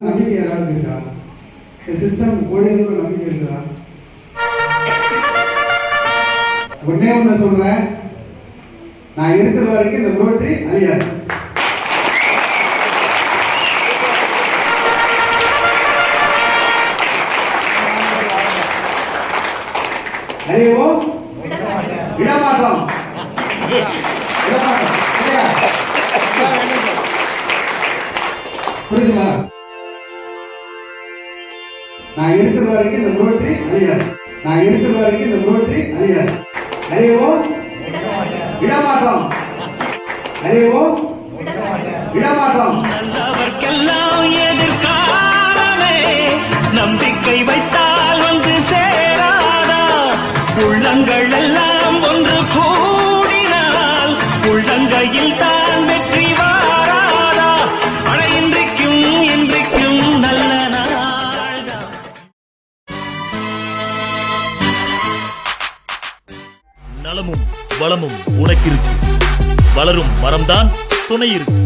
நம்பிக்கை யாராவது இருக்கா இந்த சிஸ்டம் ஓடியதுக்கு நம்பிக்கை இருக்குதா ஒன்னே சொல்றேன் நான் இருக்கிற வரைக்கும் இந்த ரோட்டரி அழியாது விடமாட்டோம் சரியா? புரியுதுங்களா? நான் இருக்கிற வரைக்கும் இந்த ரோட்டரி அழியாது. நான் இருக்கிற வரைக்கும் இந்த ரோட்டரி அழியாது. அழியவும் விடமாட்டோம் அழியவும் விடமாட்டோம் உள்ளங்கள் எல்லாம் ஒன்று கூடினால் உள்ளங்கையில் தான் வெற்றி வாராதா? அட இன்றைக்கும் இன்றைக்கும் நல்ல நாள்தான் நலமும் வளமும் உனக்கிருக்கு. வளரும் மரம்தான் துணை இருக்கு.